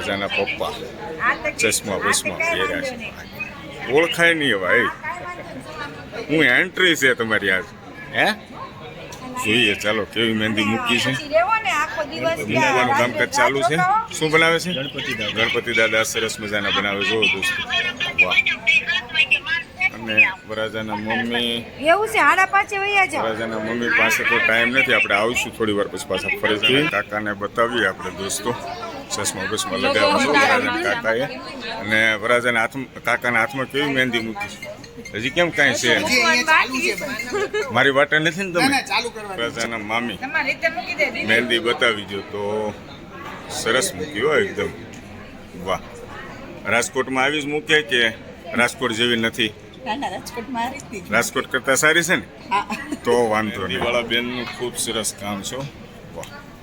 વરાજાના પપ્પા. ચશ્મા બસમા પહેર્યા છે. ઓળખાય નહીં ભાઈ હું એન્ટ્રી છે તમારી આજ હે? જોઈએ ચાલો કેવી મહેંદી મૂકી છે. મૂકવાનું કામકાજ ચાલુ છે. શું બનાવે છે? ગણપતિ દાદા. સરસ મજાના બનાવે જો દોસ્તો. વાહ. અને વરાજાના મમ્મી એવું છે આડા પાંચે વૈયા જાવ વરાજાના મમ્મી પાસે તો ટાઈમ નથી. આપણે આવીશું થોડી વાર પછી પાછા ફરી કાકાને બતાવીએ આપણે દોસ્તો. ચશ્મા બસમા વરાજાના કાકાએ અને વરાજાના હાથમાં કાકાના હાથમાં કેવી મહેંદી મૂકી છે? હજી કેમ કાંઈ છે? મારી વાટે નથી ને તમે? વરાજાના મામી. તમારી રીતે મૂકી દે દીદી. મહેંદી બતાવી દો તો સરસ મૂકી હોય એકદમ. વાહ. રાજકોટમાં આવી જ મૂકે કે રાજકોટ જેવી નથી? રાજકોટ કરતા સારી છે ને? તો વાંધો નહીં. વાળા બેનનું ખૂબ સરસ કામ છે હો. વાહ એકદમ આમ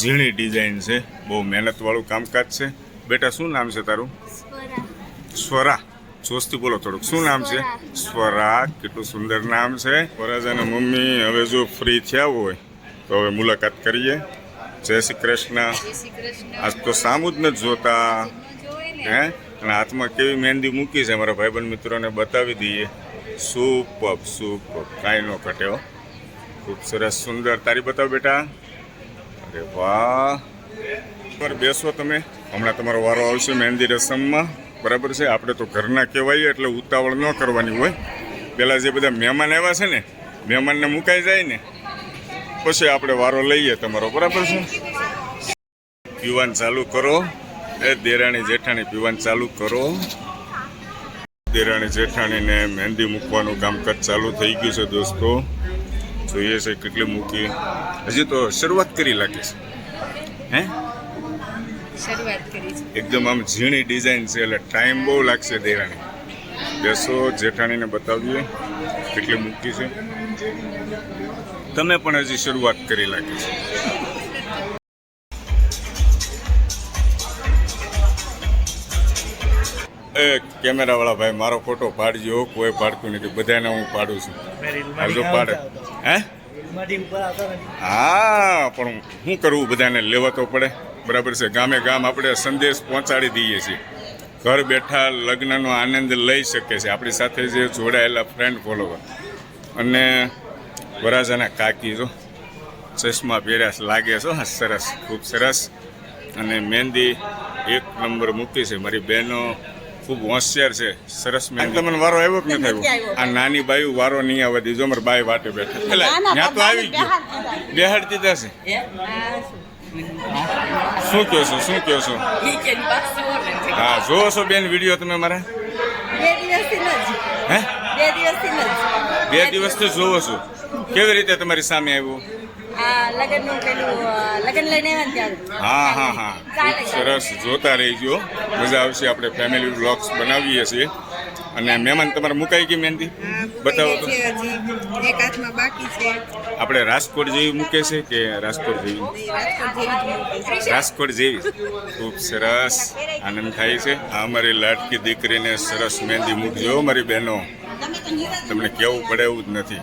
ઝીણી ડિઝાઇન છે. બહુ મહેનતવાળું કામકાજ છે. બેટા શું નામ છે તારું? સ્વરા. જોશથી બોલો થોડુંક. શું નામ છે? સ્વરા. કેટલું સુંદર નામ છે. વરાજાના મમ્મી હવે જો ફ્રી થયા હોય તો હવે મુલાકાત કરીએ. જય શ્રી કૃષ્ણ. આજ તો સામું જ નથી જોતા. હે? અને હાથમાં કેવી મહેંદી મૂકી છે મારા ભાઈબંધ મિત્રોને બતાવી દઈએ. Super super. કાંઈ ન ઘટ્યો ખૂબ સરસ સુંદર. તારી બતાવ બેટા. અરે વાહ. પર બેસો તમે. હમણાં તમારો વારો આવશે મહેંદી રસમમાં. બરાબર છે? આપણે તો ઘરના કહેવાય એટલે ઉતાવળ ન કરવાની હોય. પહેલાં જે બધા મહેમાન આવ્યા છે ને, મહેમાનને મુકાઈ જાય ને, પછી આપણે વારો લઈએ તમારો. બરાબર છે? પીવાન ચાલુ કરો. એ દેરાણી જેઠાણી પીવાન ચાલુ કરો. દેરાણી જેઠાણીને મહેંદી મૂકવાનું કામકાજ ચાલુ થઈ ગયું છે દોસ્તો. જોઈએ છે કેટલી મૂકી હજી તો શરૂઆત કરી લાગે છે. હે? શરૂઆત કરી છે. એકદમ આમ ઝીણી ડિઝાઇન છે એટલે ટાઈમ બહુ લાગશે દેરાણી બેસો જેઠાણીને બતાવીએ કેટલી મૂકી છે. તમે પણ હજી શરૂઆત કરી લાગી છે. એ કેમેરા વાળા ભાઈ મારો ફોટો પાડજો કોઈ પાડતું નથી. બધાને હું પાડું છું. જો પાડે. હે? હા પણ શું કરવું બધાને લેવા તો પડે. બરાબર છે. ગામે ગામ આપણે સંદેશ પહોંચાડી દઈએ છીએ. ઘર બેઠા લગ્નનો આનંદ લઈ શકે છે આપણી સાથે જે જોડાયેલા ફ્રેન્ડ ફોલોવર અને વરાજાના કાકી જો ચશ્મા પહેર્યા લાગે છે હા સરસ ખૂબ સરસ. અને મહેંદી એક નંબર મૂકી છે. મારી બહેનો ખૂબ હોશિયાર છે. સરસ મહેંદી તમને વારો આવ્યો કે નથી આવ્યો. આ નાની બાઈ વારો નહીં આવે દીધો મારે બાઈ વાટે બેઠા. એટલે ત્યાં તો આવી ગયો. બેહાડ દીધા છે શું કહો છો શું કહો છો? હા જોવો છો બેન વીડિયો તમે મારા? બે દિવસથી ન હે? બે દિવસથી ન બે દિવસથી જોવો છો. કેવી રીતે તમારી સામે આવ્યું? લગ્નનું પેલું લગ્ન લઈને આવ્યા ને હા હા હા. ખૂબ સરસ જોતા રહીજો. મજા આવશે આપણે ફેમિલી વ્લોગ્સ બનાવીએ છીએ. અને મહેમાન તમારે મુકાઈ ગઈ મહેંદી? બતાવો તો. એક હાથમાં બાકી છે. આપણે રાજકોટ જેવી મૂકે છે કે રાજકોટ જેવી? રાજકોટ જેવી ખૂબ સરસ. આનંદ થાય છે. આ અમારી લાડકી દીકરીને સરસ મહેંદી મૂકજો મારી બહેનો. તમને કહેવું પડે એવું જ નથી.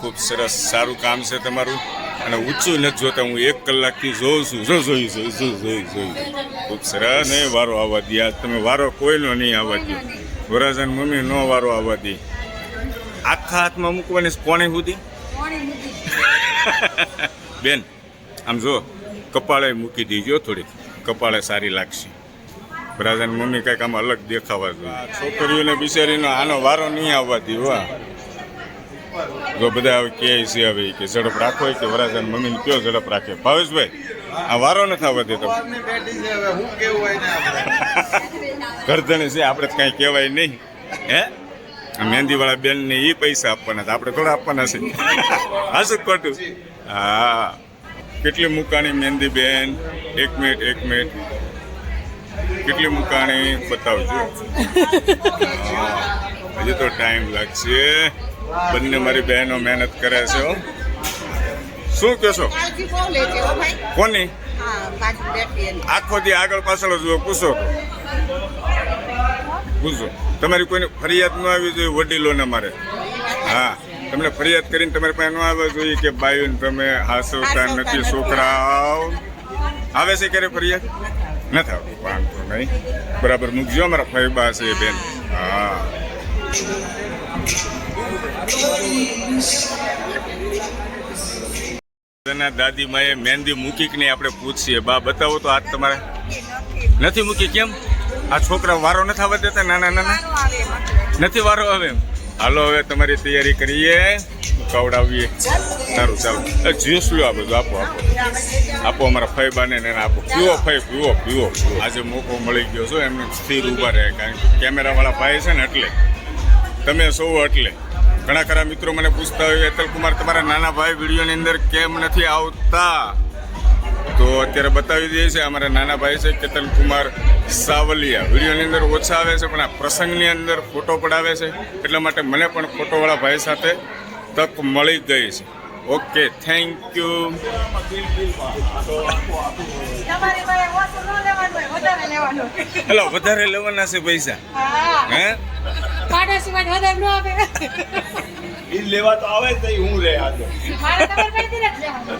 ખૂબ સરસ સારું કામ છે તમારું. અને ઊંચું નથી જોતા હું એક કલાકથી જોઉં છું જો જોઈ જોઈ જો જોઈ જોઈ ખૂબ સરસ. નહીં વારો આવવા દે. આજ તમે વારો કોઈનો નહીં આવવા દે. વરાજન મમ્મી નો વારો આવવા દે. આખા હાથમાં મૂકવાની કોણે સુધી? બેન આમ જો કપાળે મૂકી દીજો થોડીક. કપાળે સારી લાગશે. રાજાની મમ્મી કંઈક આમ અલગ દેખાવા જોઈએ. છોકરીઓને બિચારીનો આનો વારો નહીં આવવા દે વાહ જો બધા હવે કહે છે હવે કે ઝડપ રાખો કે વરાજાની મમ્મીને કયો ઝડપ રાખે? ભાવેશભાઈ આ વારો નથી આવતી તો ગરદને છે આપણે? તો કાંઈ કહેવાય નહીં. હે? મહેંદીવાળા બેનને એ પૈસા આપવાના છે આપણે થોડા આપવાના છે. હા શું ખોટું? હા. કેટલી મુકાણી મહેંદી બેન? એક મિનિટ એક મિનિટ. કેટલી મુકાણી? બતાવજો. હા, હજી તો ટાઈમ લાગશે. બંને મારી બહેનો મહેનત કરે છે હો. શું કહેશો કોની? આખો દી આગળ પાછળ જુઓ પૂછો. પૂછો. તમારી કોઈને ફરિયાદ ન આવી જોઈએ વડીલોને મારે. હા તમને ફરિયાદ કરીને તમારી પાસે ન આવવા જોઈએ કે બાયું તમે હાસવતા નથી છોકરાઓ. આવે છે ક્યારે ફરિયાદ? નથી આવતું વાંધો નહીં. બરાબર મૂકજો અમારા ફૈબા છે બેન. હા. દાદી માએ મહેંદી મૂકી કે નહીં આપણે પૂછીએ. બા, બતાવો તો આજ તમારે નથી મૂકી કેમ? આ છોકરા વારો નથી આવવા દેતા? નાના નાના નથી વારો આવે એમ. હાલો, હવે તમારી તૈયારી કરીએ. કવડાવીએ સારું સારું. જ્યુસ લ્યો આ બધું. આપો આપો. આપો અમારા ફઈબાને ને આપો. પીવો ફઈ, પીવો પીવો. આજે મોકો મળી ગયો છો એમને સ્થિર ઊભા રહે. કારણ કે કેમેરાવાળા ભાઈ છે ને એટલે. તમે સૌ એટલે. ઘણા ખરા મિત્રો મને પૂછતા હોય કુમાર તમારા નાના ભાઈ વિડીયોની અંદર કેમ નથી આવતા? તો અત્યારે બતાવી દઈએ છે અમારા નાના ભાઈ છે કેતન કુમાર સાવલિયા. વિડીયોની અંદર ઓછા આવે છે, પણ આ પ્રસંગની અંદર ફોટો પડાવે છે. એટલા માટે મને પણ ફોટોવાળા ભાઈ સાથે તક મળી ગઈ છે. ઓકે થેન્ક યુ તમારી પાસે ઓછું ન લેવાનું હોય, વધારે હેલો વધારે લેવાના છે પૈસા. હા. હે? પાડોશીમાં જ વધારે નો આવે. ઈ લેવા તો આવે તો હું રે આ તો મારે તો કઈ નથી લેવાનું.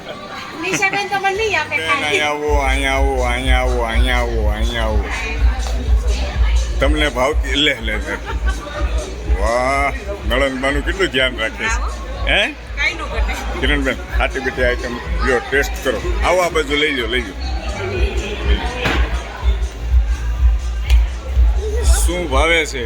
નિશાબેન તો મને નહીં આપે અહીંયા આવો અહીંયા આવો અહીંયા આવો અહીંયા આવો અહીંયા આવો. તમને ભાવતી લે લે વાહ નળનબાનું કેટલું ધ્યાન રાખે છે? હે. કિરણબેન ખાટી બીટી આઈટમ લ્યો ટેસ્ટ કરો. આવો આ બાજુ લઈ લો લઈ લો શું ભાવે છે?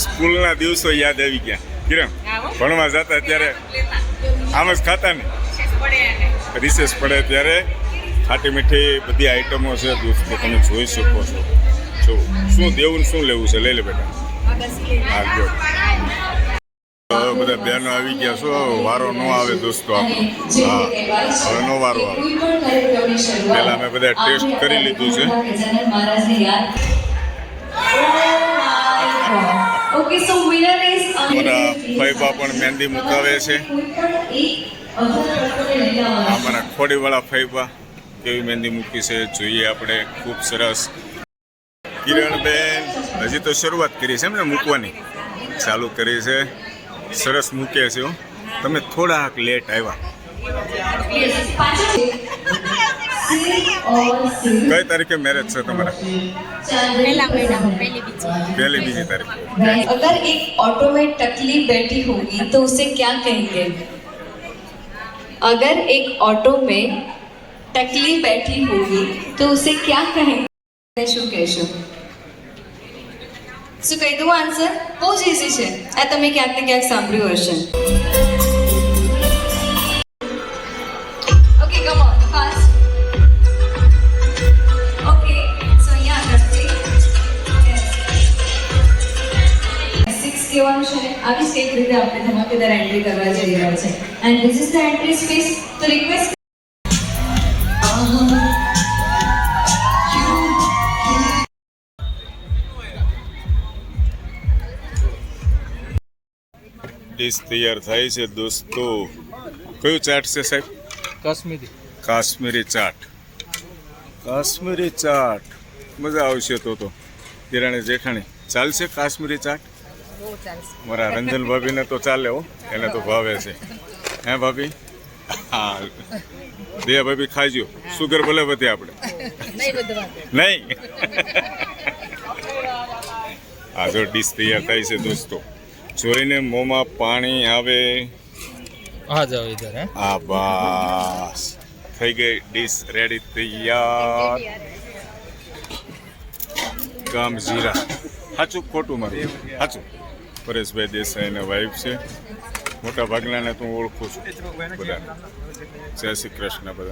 સ્કૂલના દિવસો યાદ આવી ગયા. કિરણ ભણવા જતા ત્યારે આમ જ ખાતા ને? રિસેસ પડે ત્યારે ખાટી મીઠી બધી આઈટમો છે દોસ્તો તમે જોઈ શકો છો. જો શું દેવું શું લેવું છે? લઈ લે બેટા. હા જો હવે બધા બહેનો આવી ગયા છો. વારો ન આવે દોસ્તો આપણો. હા હવે નો વારો આવે. પહેલાં અમે બધા ટેસ્ટ કરી લીધું છે. અમારા ફૈબા પણ મહેંદી મુકાવે છે. અમારા ખોડીવાળા ફૈબા કેવી મહેંદી મૂકી છે જોઈએ આપણે. ખૂબ સરસ. કિરણબેન હજી તો શરૂઆત કરી છે એમ ને મૂકવાની ચાલુ કરી છે સરસ મૂકે છે હો. તમે થોડાક લેટ આવ્યા કઈ તારીખે મેરેજ છે તમારા પહેલા મહિનામાં પહેલી બીજી પહેલી બીજી તારીખ अगर एक ऑटो में टकली बैठी होगी तो उसे क्या कहेंगे अगर एक ऑटो में टकली बैठी होगी तो उसे क्या कहेंगे શું કહેશો? શું કહી દઉં આન્સર બહુ જ ઇઝી છે. આ તમે ક્યાંક ને ક્યાંક સાંભળ્યું હશે. Okay come on fast okay so અહીંયા આગળથી સિક્સ કહેવાનું છે આવી જ કંઈક રીતે આપણે ધમાકેદાર એન્ટ્રી કરવા જઈ રહ્યા છે and this is the entry space તો રિક્વેસ્ટ ડીશ તૈયાર થાય છે દોસ્તો. કયું ચાટ છે સાહેબ? કાશ્મીરી. કાશ્મીરી ચાટ. કાશ્મીરી ચાટ. મજા આવશે તો તો. તિરાણી જેઠાણી. ચાલશે કાશ્મીરી ચાટ? મારા રંજન ભાભીને તો ચાલે હો. એને તો ભાવે છે. હે ભાભી? હા. બે ભાભી ખાજો સુગર ભલે વધે આપણે. નહીં હા નહીં? આ જો ડીશ તૈયાર થાય છે દોસ્તો. જોઈને મોંમાં પાણી આવે. આ જાવ ઇધર હે? આ બસ. થઈ ગઈ ડીશ રેડી તૈયાર. ગામ જીરા. સાચું ખોટું મારું? સાચું પરેશભાઈ દેસાઈના વાઈફ છે. મોટા ભાગનાને તું ઓળખું છું. બધા. જય શ્રી કૃષ્ણ બધા.